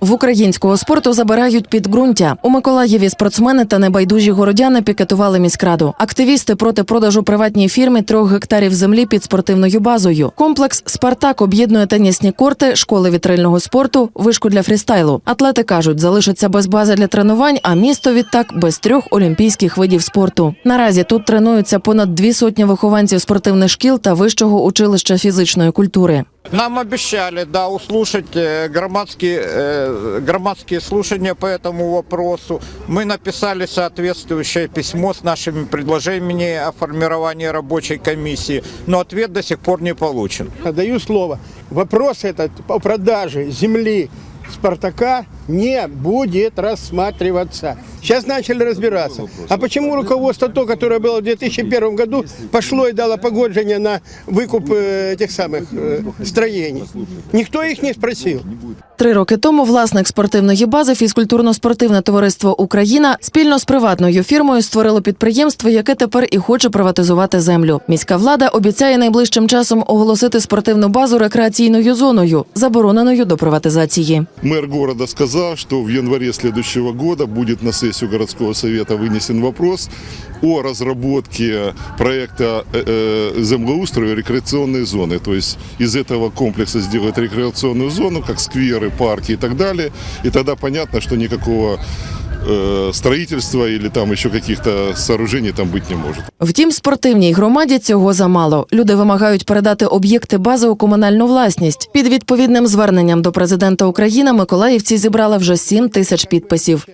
В українського спорту забирають підґрунтя. У Миколаєві спортсмени та небайдужі городяни пікетували міськраду. Активісти проти продажу приватній фірмі трьох гектарів землі під спортивною базою. Комплекс Спартак об'єднує тенісні корти, школи вітрильного спорту, вишку для фрістайлу. Атлети кажуть, залишаться без бази для тренувань, а місто відтак без трьох олімпійських видів спорту. Наразі тут тренуються понад дві сотні вихованців спортивних шкіл та вищого училища фізичної культури. Нам обещали, да, услышать э, громадские, э, громадские слушания по этому вопросу. Мы написали соответствующее письмо с нашими предложениями о формировании рабочей комиссии, но ответ до сих пор не получен. Даю слово. Вопрос этот о продаже земли Спартака не будет рассматриваться. Сейчас начали разбираться. А почему руководство то, которое было в 2001 году, пошло и дало погоджение на выкуп э, этих самых э, строений? Никто их не спросил. Три роки тому власник спортивної бази фізкультурно-спортивне товариство Україна спільно з приватною фірмою створило підприємство, яке тепер і хоче приватизувати землю. Міська влада обіцяє найближчим часом оголосити спортивну базу рекреаційною зоною, забороненою до приватизації. Мэр города сказал, что в январе следующего года будет на сессию городского совета вынесен вопрос о разработке проекта э, э, землеустройства рекреационной зоны. То есть из этого комплекса сделать рекреационную зону, как скверы, парки и так далее. И тогда понятно, что никакого э, строительства или там еще каких-то сооружений там быть не может. Втім, спортивній громаді цього замало. Люди вимагають передати об'єкти бази у комунальну власність. Під відповідним зверненням до президента України Миколаївці зібрали вже 7 тисяч підписів.